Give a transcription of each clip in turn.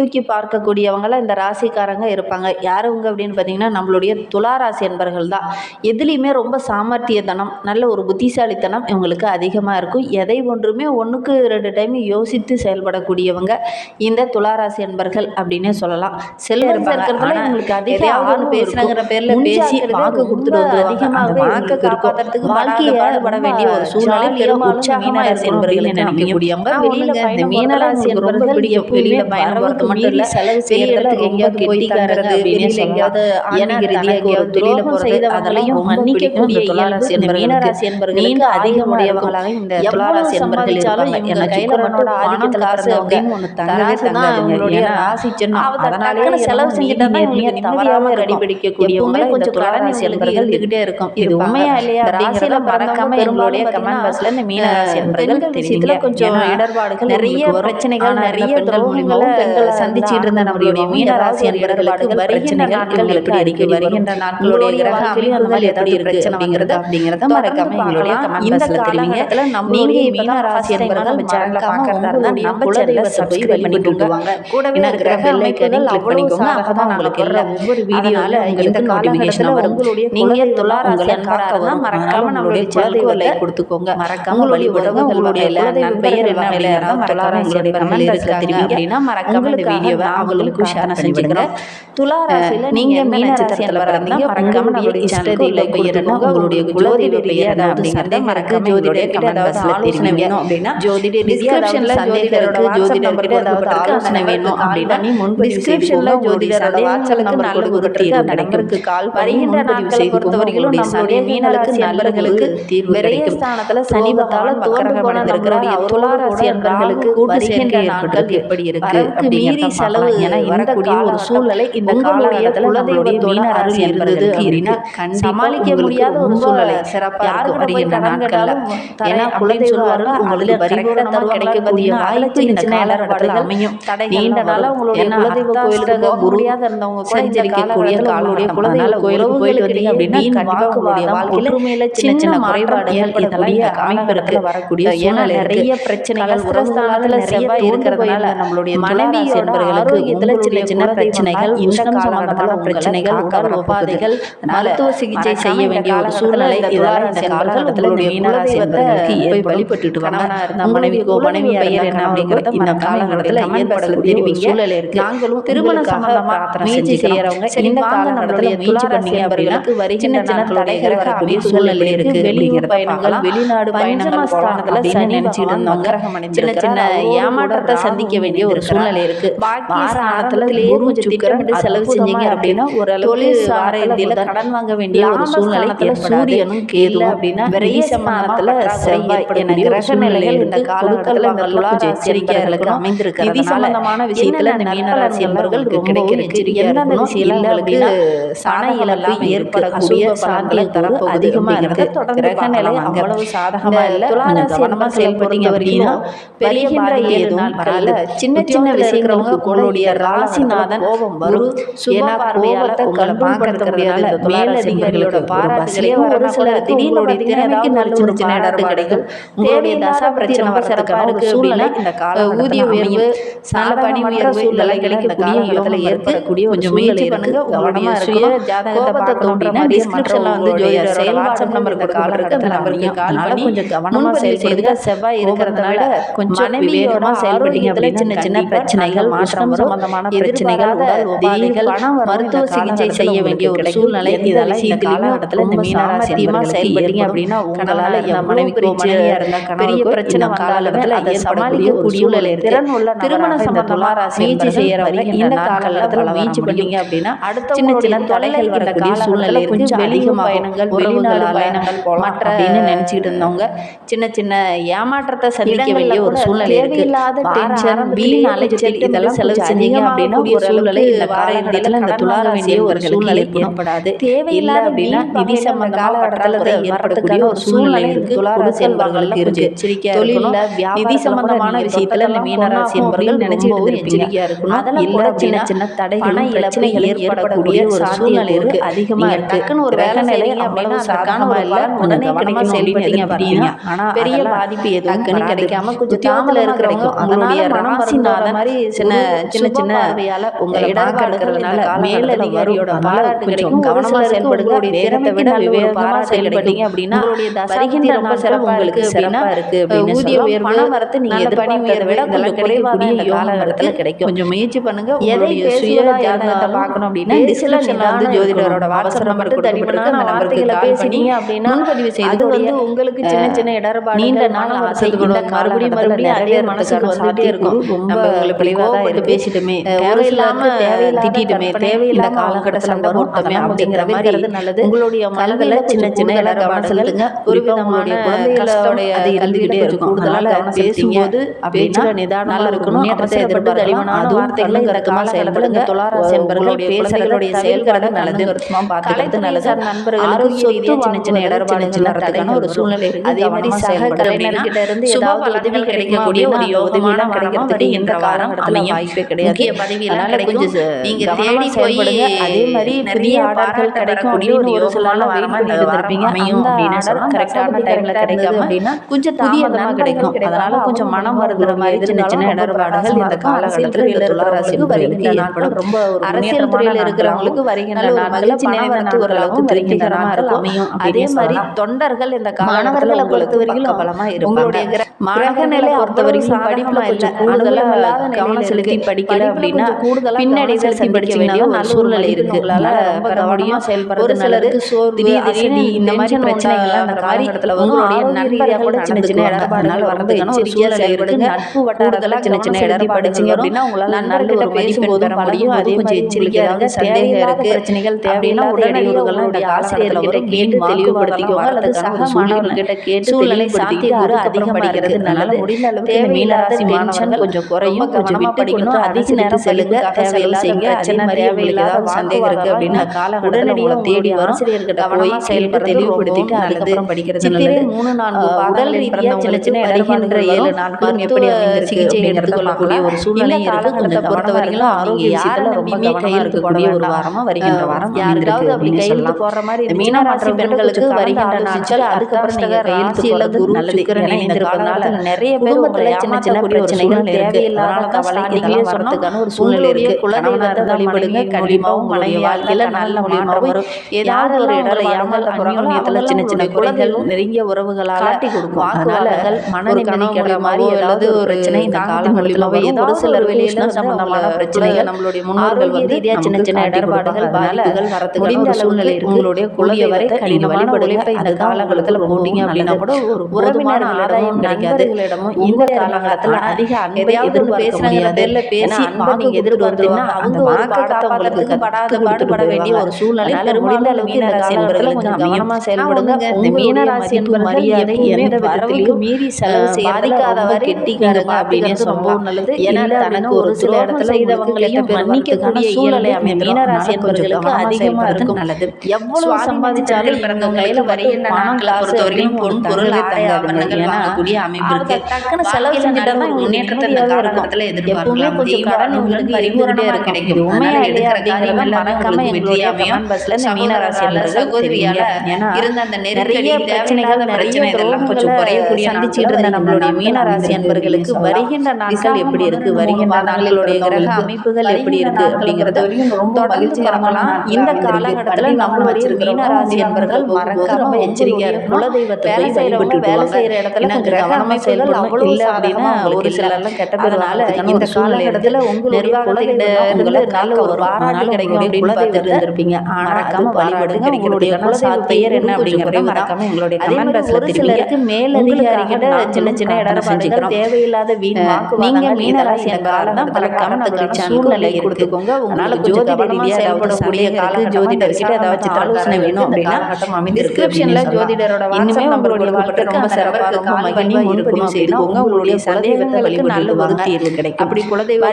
தூக்கி பார்க்கக்கூடியவங்களாம் இந்த ராசிக்காரங்க இருப்பாங்க. யார் யாரவங்க அப்படின்னு பார்த்தீங்கன்னா நம்மளுடைய துளாராசி ராசி தான். எதுலேயுமே ரொம்ப சாமர்த்தியத்தனம் நல்ல ஒரு புத்திசாலித்தனம் இவங்களுக்கு அதிகமாக இருக்கும். எதை ஒன்றுமே ஒன்றுக்கு ரெண்டு டைம் யோசித்து செயல்படக்கூடியவங்க இந்த துளாராசி அன்பர்கள் அப்படின்னே சொல்லலாம். செல்வம் இருக்கிறதுல இவங்களுக்கு அதிக ஆர்வம் பேரில் பேசி வாக்கு கொடுத்துட்டு வந்து அதிகமாக வாக்கு காப்பாத்துறதுக்கு வாழ்க்கையை பாடுபட வேண்டிய ஒரு சூழ்நிலை பெரும்பாலும் மீனராசி என்பர்கள் நினைக்கக்கூடியவங்க வெளியில் இந்த மீனராசி என்பர்கள் வெளியில் பயணம் மட்டும் செலவு செய்யறதுக்கு எங்கேயாவது போய் தங்கறது எங்கேயாவது ஆன்மீக ரீதியாக ஒரு தொழில போறது அதெல்லாம் மன்னிக்கக்கூடிய தொழிலாசி மீனராசி என்பவர்களுக்கு அதிகமுடையவர்களாக இந்த துளாராசி என்பவர்கள் இருப்பாங்க. என்ன கையிலவனோட செலவு செஞ்சுட்டா தான் தவறாம ரெடி பிடிக்கக்கூடியவங்க கொஞ்சம் துளாராசி இருக்கும் இது உண்மையா இல்லையா? ராசியில மறக்காம எங்களுடைய கமெண்ட் இந்த மீனராசி என்பவர்கள் கொஞ்சம் இடர்பாடுகள் நிறைய பிரச்சனைகள் நிறைய பெண்கள் மூலியமாக பெண்களை சந்திச்சிட்டு இருந்த நம்முடைய மீன வரும். நீங்க துலா மறக்காம நம்மளுடைய சேனலுக்கு கொடுத்துக்கோங்க. மறக்காம உங்களுடைய உறவு உங்களுடைய நண்பர் என்ன துலா ராசி இந்த வீடியோவை அவங்களுக்கும் ஷேர் செஞ்சுக்கிறேன் துலா ராசியில் நீங்கள் மீன நட்சத்திரத்தில் பிறந்தீங்க? மறக்காம நம்மளுடைய இஷ்ட தெய்வ பெயர்னா உங்களுடைய குலதெய்வ பெயர் என்ன மறக்க ஜோதிடைய கமெண்ட் பாக்ஸில் தெரிவிங்க அப்படின்னா ஜோதிட டிஸ்கிரிப்ஷனில் சந்தேகத்தோட ஜோதிட ஆலோசனை வேணும் அப்படின்னா நீ முன்பு டிஸ்கிரிப்ஷனில் ஜோதிடரோட வாட்ஸ்அப்புக்கு நல்ல ஒரு தீர்வு கால் வருகின்ற நாட்களை பொறுத்தவரைகளுடைய சமய மீனலுக்கு நண்பர்களுக்கு தீர்வு கிடைக்கும் ஸ்தானத்தில் சனி துலா ராசி நண்பர்களுக்கு கூட்டு சேர்க்கை நாட்கள் எப்படி இருக்கு அப்படின்னு இடத்த செலவு ஏன்னா ஒரு சூழ்நிலை இந்த காலகட்டத்தில் நம்மளுடைய மீனர் அருள் சமாளிக்க முடியாத ஒரு சூழ்நிலை. சிறப்பாக யாருக்கு வருகின்ற நாட்கள்ல. ஏன்னா குலதெய்வ அருள் உங்களுக்கு வரிகூட கிடைக்கக்கூடிய வாய்ப்பு இந்த காலகட்டத்தில் அமையும். நீண்ட நாளாக உங்களுடைய குலதெய்வ கோயிலுக்கு முடியாத இருந்தவங்க செஞ்சிருக்கக்கூடிய காலமுடைய குலதெய்வ கோயிலுக்கு அப்படின்னா கண்டிப்பாக உங்களுடைய சின்ன சின்ன குறைபாடுகள் இதெல்லாம் இந்த காலகட்டத்தில் வரக்கூடிய ஏன்னா நிறைய பிரச்சனைகள் உரஸ்தானத்தில் செவ்வாய் இருக்கிறதுனால நம்மளுடைய மனைவி ஆரோக்கியத்துல சின்ன சின்ன பிரச்சனைகள் உஷ்ணம் சம்பந்தமான பிரச்சனைகள் உடல் உபாதைகள் மருத்துவ சிகிச்சை செய்ய வேண்டிய ஒரு சூழ்நிலை இதெல்லாம் இந்த காலகட்டத்தில் மீனராசி என்பதற்கு வழிபட்டுட்டு வாங்க. நம் மனைவி பெயர் என்ன அப்படிங்கிறது இந்த காலகட்டத்தில் ஏற்படக்கூடிய சூழல் இருக்கு. நாங்களும் திருமண சம்பந்தமா முயற்சி செய்யறவங்க சின்ன காலகட்டத்தில் முயற்சி பண்ணீங்க அவர்களுக்கு வரி சின்ன சின்ன தடைகள் வரக்கூடிய சூழ்நிலை இருக்கு வெளியூர் பயணங்கள் வெளிநாடு பயணங்கள் ஸ்தானத்தில் நினைச்சிட்டு இருந்தோம் சின்ன சின்ன ஏமாற்றத்தை சந்திக்க வேண்டிய ஒரு சூழ்நிலை இருக்கு செலவு செஞ்சீங்க அப்படின்னா ஒரு சூழ்நிலை சூரியனும் கேது அப்படின்னா விரைய சமானத்துல செவ்வாய் என கிரக நிலையில் இல்ல சன சாதகமா இல்ல. செயல்படுத்தீங்க அப்படின்னா பெரிய ஏதோ சின்ன சின்ன விஷயங்கள் உங்களுடைய ராசிநாதன் கோபம் வரும். சுபா பார்வையால உங்களை பார்க்கறது முடியாத மேலதிகாரிகளோட பாராட்டுகளே ஒரு சில திடீர்னு திறமைக்கு நல்ல சின்ன சின்ன இடம் கிடைக்கும். உங்களுடைய தசா பிரச்சனை வர்றதுக்கான சூழ்நிலை இந்த கால ஊதிய உயர்வு சால பணி உயர்வு சூழ்நிலை கிடைக்கக்கூடிய யோகத்தில் ஏற்படக்கூடிய கொஞ்சம் முயற்சி பண்ணுங்க. உங்களுடைய சுய ஜாதகத்தை தோண்டினா டிஸ்கிரிப்ஷன்ல வந்து ஜோதிடர் செயல் வாட்ஸ்அப் நம்பருக்கு கால் இருக்கு அந்த நம்பருக்கு கால் பண்ணி கொஞ்சம் கவனமாக செயல் செய்துங்க செவ்வாய் இருக்கிறதுனால கொஞ்சம் மனைவியோரமாக செயல்பட்டீங்க அப்படின்னா சின்ன சின்ன பிரச்சனைகள் மாற்றம் சம்பந்தமான பிரச்சனைகள் உபாதைகள் மருத்துவ சிகிச்சை செய்ய வேண்டிய ஒரு சூழ்நிலை. இந்த விஷயத்திலையும் இடத்துல இந்த மீனராசிரியமா செயல்படுறீங்க அப்படின்னா உங்களால என் மனைவி பிரச்சனையா இருந்தா பெரிய பிரச்சனை காலகட்டத்தில் அதை சமாளிக்கக்கூடிய சூழல் இருக்கு. திருமண சம்பந்தமா முயற்சி செய்யறவங்க இந்த காலகட்டத்தில் முயற்சி பண்ணீங்க அப்படின்னா அடுத்த சின்ன சின்ன தொலைகள் வரக்கூடிய சூழ்நிலை கொஞ்சம் அதிகமாக பயணங்கள் வெளிநாடு பயணங்கள் மற்ற நினைச்சுக்கிட்டு இருந்தவங்க சின்ன சின்ன ஏமாற்றத்தை சந்திக்க வேண்டிய ஒரு சூழ்நிலை இருக்கு. டென்ஷன் வீண் இதெல்லாம் செலவு செஞ்சீங்க அப்படின்னா ஒரு சூழ்நிலை இந்த காலகட்டத்தில் இந்த துளார வேண்டிய ஒரு சூழ்நிலை ஏற்படாது. தேவையில்லை அப்படின்னா நிதி சம்பந்தமான கடத்தல ஏற்படக்கூடிய ஒரு சூழ்நிலை இருக்கு. துளார செல்வர்களுக்கு இருக்கு தொழில நிதி சம்பந்தமான விஷயத்துல இந்த மீனராசி என்பவர்கள் நினைச்சிட்டு எச்சரிக்கையா இருக்கணும். அதெல்லாம் கூட சின்ன சின்ன தடைகளும் பிரச்சனைகள் ஏற்படக்கூடிய ஒரு சூழ்நிலை இருக்கு. அதிகமா இருக்கு. ஒரு வேலை நிலை அவ்வளவு சாதாரணமா இல்ல உடனே கிடைக்க செல்வீங்க ஆனா பெரிய பாதிப்பு எதுவும் கிடைக்காம கொஞ்சம் தாமல இருக்கிறவங்க அதனால மனம் மாதிரி சின்ன சின்ன சின்ன சின்ன உங்களை இடர்பாடுகிறதுனால மேலதிகாரியோட பாராட்டு கிடைக்கும். கவனமா செயல்படுங்க. திறமை விட விவேகமா செயல்பட்டீங்க அப்படின்னா வருகின்ற ரொம்ப சிறப்பா இருக்கு சிறப்பா இருக்கு அப்படின்னு ஊதிய உயர்வு வரத்து நீங்க எதிர்பார்த்ததை விட கொஞ்சம் குறைவாக இந்த காலகட்டத்தில் கிடைக்கும். கொஞ்சம் முயற்சி பண்ணுங்க. உங்களுடைய சுய ஜாதகத்தை பார்க்கணும் அப்படின்னா டிஸ்கிரிப்ஷன்ல வந்து ஜோதிடரோட வாட்ஸ்அப் நம்பர் கொடுக்கப்பட்டிருக்கு அந்த நம்பருக்கு கால் பண்ணி அப்படின்னா முன்பதிவு செய்து அது வந்து உங்களுக்கு சின்ன சின்ன இடர்பாடு நீண்ட நாள் ஆசை மறுபடியும் மறுபடியும் அதே மனசுக்கு வந்துட்டே இருக்கும். நம்ம உங்களை பிளவாக பேசிட்டுமே. தேவையில்லாம திட்டிட்டுமே தேவையில்லாத காலகட்டத்தில் சண்டை போட்டோமே அப்படிங்கிற மாதிரி நல்லது. உங்களுடைய மனதில் சின்ன சின்ன இடர்பாடுகள் ஒரு விதமான குழந்தைகளோடைய அது இருந்துகிட்டே இருக்கும். அதனால பேசும்போது பேச்சுல நிதானமா இருக்கணும். அவசரப்பட்டு எதிர்பார்த்து கழிவனான வார்த்தைகளை இறக்கமா செயல்படுங்க. துளாராசி என்பவர்களுடைய பேசுறதுடைய செயல்கிறது நல்லது. பார்த்துக்கிறது நல்லது. நண்பர்களுக்கு ஆரோக்கிய ரீதியா சின்ன சின்ன இடர்பாடு சின்னறதுக்கான ஒரு சூழ்நிலை இருக்கு அதே மாதிரி சக கலைஞர்கிட்ட இருந்து ஏதாவது உதவி கிடைக்கக்கூடிய ஒரு யோகமான கிடைக்கிறதுக்கு இந்த வாரம் அமையும் வாய்ப்பே கிடையாது. பதவியெல்லாம் கிடைக்கும். நீங்க தேடி போய் அதே மாதிரி நிறைய ஆர்டர்கள் கிடைக்கக்கூடிய ஒரு யோசனால வாரமா இந்த வாரம் அமையும் அப்படின்னு சொன்னா கரெக்டான டைம்ல கிடைக்காம அப்படின்னா கொஞ்சம் தாமதமா கிடைக்கும். அதனால கொஞ்சம் மனம் வருகிற மாதிரி சின்ன சின்ன இடர்பாடுகள் இந்த காலகட்டத்தில் இந்த துளாராசி வருகின்ற ஏற்படும் ரொம்ப ஒரு அரசியல் துறையில் இருக்கிறவங்களுக்கு வருகின்ற நாட்கள் மகிழ்ச்சி ஓரளவுக்கு திருப்திகரமா இருக்கும் அமையும் அதே மாதிரி தொண்டர்கள் இந்த மாணவர்களை பொறுத்த வரைக்கும் பலமா மாணவ நிலை பொறுத்த வரைக்கும் படிப்புல இல்ல கூடுதலா கவனம் செலுத்தி படிக்கல அப்படின்னா பின்னாடி செலுத்தி வேண்டிய ஒரு சூழ்நிலை இருக்கு. பெற முடியும் செயல்படுறது நல்லது. திடீர் திடீர்னு இந்த மாதிரி பிரச்சனைகள்லாம் அந்த காலகட்டத்தில் உங்களுடைய நண்பர்கள் கூட சின்ன சின்ன இடர்பாடுகள் வர்றதுக்கான ஒரு சூழ்நிலை இருக்கு நட்பு வட்டாரத்துல சின்ன சின்ன இடர்பாடுச்சிங்க அப்படின்னா உங்களால நல்ல ஒரு மதிப்பெண் பெற முடியும். அதே கொஞ்சம் எச்சரிக்கை ஏதாவது சந்தேகம் இருக்கு. பிரச்சனைகள் தேவையில்லை உடனடியாக இந்த ஆசிரியர்கிட்ட கேட்டு தெளிவுபடுத்திக்கோங்க. அல்லது சக மாணவர்கிட்ட கேட்டு சூழ்நிலை சாத்தியக்கூறு அதிகம் படிக்கிறது நல்லது. முடிந்த அளவுக்கு மீனராசி மாணவர்கள் கொஞ்சம் குறையும் கொஞ்சம் விட்டு படிக்கணும். அதிக நேரம் செல்லுங்க தேவையில்லாத செய்யுங்க. அதே மாதிரி அவங்களுக்கு ஏதாவது சந்தேகம் இருக்கு. அப்படின்னா உடனடியாக தேடி வரும். ஆசிரியர்கிட்ட போய் செயல்பட தெளிவுபடுத்திட்டு அதுக்கப்புறம் படிக்கிறது நல்லது. மூணு நான்கு உடல் ரீதியா சின்ன சின்ன வருகின்ற ஏழு நாட்களும் எப்படி சிகிச்சை எடுத்துக்கொள்ளக்கூடிய ஒரு சூழ்நிலை இருக்கு கொஞ்சம் பொறுத்த வரைக்கும் விஷயத்துல ரொம்ப கையில் இருக்கக்கூடிய ஒரு வாரமா வருகின்ற வாரம் யாருக்காவது அப்படி கையெழுத்து போடுற மாதிரி மீனராசி பெண்களுக்கு வருகின்ற நாட்கள் அதுக்கப்புறம் நீங்க கையெழுத்து நல்லது. ஏன்னா இந்த காலத்துல நிறைய உங்களை சின்ன சின்ன பிரச்சனைகள் தேவையில்லாத கவலை இதுலயே சொன்னதுக்கான ஒரு சூழ்நிலை இருக்கு. குலதெய்வத்தை வழிபடுங்க கண்டிப்பாவும் மனைவி வாழ்க்கையில நல்ல மூலியமாக வரும். ஏதாவது ஒரு இடத்துல ஏமால் அந்யோன்யத்துல சின்ன சின்ன குறைகள் நெருங்கிய உறவுகளால் காட்டி கொடுக்கும். வாக்குவாதங்கள் மனநிலைக்கிற மாதிரி ஏதாவது ஒரு பிரச்சனை இந்த காலங்களில் ஏதோ ஒரு சிலர் வெளியில சம்பந்தமான பிரச்சனைகள் நம்மளுடைய முன்னோர்கள் வந்து ரீதியா சின்ன சின்ன இடர்பாடுகள் பாதிப்புகள் வரத்துக்கு முடிந்த சூழ்நிலை உங்களுடைய குளிய வரை கடினமான உழைப்பை இந்த காலகட்டத்தில் போட்டீங்க அப்படின்னா கூட ஒரு உறவினர் ஆதாயம் கிடைக்காது. இந்த காலகட்டத்தில் அதிக அன்பை எதிர்பார்க்க முடியாது பேசி அன்பை நீங்க எதிர்பார்த்தீங்கன்னா அவங்க ஒரு பாடத்தை படாத பாடுபட வேண்டிய ஒரு சூழ்நிலை முடிந்த அளவு மீனராசி என்பவர்கள் கொஞ்சம் கவனமா செயல்படுங்க. இந்த மீனராசி என்பது மரியாதை எந்த விதத்திலையும் மீறி செலவு செய்யாதிக்காத வரை கெட்டிக்காரங்க அப்படின்னு சம்பவம் நல்லது ஏன்னா தனக்கு ஒரு சில இடத்துல செய்தவங்களையும் மன்னிக்கக்கூடிய சூழ்நிலை அமைந்த மீனராசி என்பவர்களுக்கு அதிகமா இருக்கும் நல்லது எவ்வளவு சம்பாதிச்சாலும் இவங்க கையில வருகின்ற பணம் பொறுத்தவரையிலும் பொன் பொருள் ஆடை ஆபரணங்கள் வாங்கக்கூடிய அமைப்பு இருக்கு. டக்குன்னு செலவு செஞ்சுட்டா முன்னேற்றத்தை இந்த காலகட்டத்தில் எதிர்பார்க்கலாம் கொஞ்சம் கடன் உங்களுக்கு பரிபூரணே கிடைக்கும். உண்மையா இல்லையா? அப்படிங்கிற மறக்காம எங்களுடைய கமெண்ட் பஸ்ல இந்த மீனராசி சகோதரியால இருந்த அந்த நிறைய பிரச்சனைகள் நிறைய கொஞ்சம் குறையக்கூடிய சந்திச்சுட்டு இருந்த நம்மளுடைய மீனராசி அன்பர்களுக்கு வருகின்ற நாட்கள் எப்படி இருக்கு? வருகின்ற நாட்களுடைய கிரக அமைப்புகள் எப்படி இருக்கு அப்படிங்கறத தொடர்ந்து பார்க்கலாம். இந்த காலகட்டத்தில் நம்மளுடைய மீனராசி அன்பர்கள் மறக்காம எச்சரிக்கையா குலதெய்வத்தை போய் வழிபட்டு வேலை செய்யற இடத்துல கவனமா செயல்படணும். இல்ல அப்படின்னா ஒரு சிலர்லாம் கெட்ட பேர்னால இந்த காலகட்டத்துல உங்க நிர்வாகத்திட்ட இருந்து நல்ல ஒரு பாராட்டு கிடைக்கும் அப்படின்னு பார்த்துட்டு இருந்திருப்பீங்க மறக்காம வழிபடுங்க உங்களுடைய பெயர் என்ன அப்படிங்கறத மறக்காம எங்களுடைய கமெண்ட் பாக்ஸ்ல தெரிவிங்க மேலதிகாரிகிட்ட சின்ன சின்ன இடம் செஞ்சுக்கிறோம். தேவையில்லாத வீண் நீங்க மீனராசி காலம் மறக்காம நம்மளுடைய சூழ்நிலை கொடுத்துக்கோங்க. உங்களால ஜோதிட ரீதியா ஏற்படக்கூடிய கால ஜோதிடர்கிட்ட ஏதாச்சும் ஆலோசனை வேணும் அப்படின்னா டிஸ்கிரிப்ஷன்ல ஜோதிடரோட இனிமே உங்களுடைய வாழ்க்கை ரொம்ப சிறப்பா ரொம்ப மகிழ்வா இருக்கணும் அப்படின்னா உங்களுடைய சந்தேகங்களுக்கு நல்ல ஒரு தீர்வு கிடைக்கும் அப்படி குலதெய்வ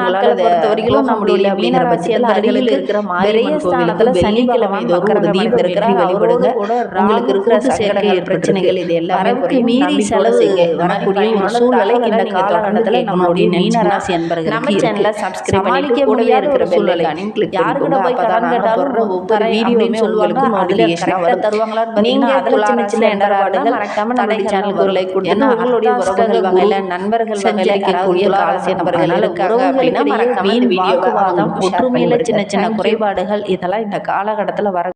நாட்களை பொறுத்த வரைக்கும் நம்மளுடைய மீனராசி அருகில் இருக்கிற மாரிய ஸ்தானத்துல சனிக்கிழமை ஒரு தீபம் இருக்கிற வழிபடுங்க. உங்களுக்கு இருக்கிற சங்கடங்கள் பிரச்சனைகள் இது எல்லாமே மீறி செலவு வரக்கூடிய ஒரு சூழ்நிலை இந்த காலகட்டத்தில் நம்மளுடைய மீனராசி அன்பர்கள் நம்ம சேனலை சப்ஸ்கிரைப் பண்ணிட்டு கூடவே இருக்கிற சூழ்நிலை. கிளிக் யாருக்கிட்ட போய் கடன் கேட்டாலும் ஒவ்வொரு வீடியோவுமே சொல்லுவாங்க நோட்டிஃபிகேஷன் வரும். தருவாங்களா நீங்க அதுல சின்ன சின்ன இடர்பாடுகள் மறக்காம நம்ம சேனலுக்கு ஒரு லைக் கொடுத்து உங்களுடைய உறவுகள் வகையில நண்பர்கள் வகையில இருக்கக்கூடிய காலசிய நபர்கள் அதனால இருக்காங்க அப்படின்னா மறக்காம இந்த வீடியோவை ஒற்றுமையில சின்ன. சின்ன. குறைபாடுகள் இதெல்லாம் இந்த காலகட்டத்தில் வர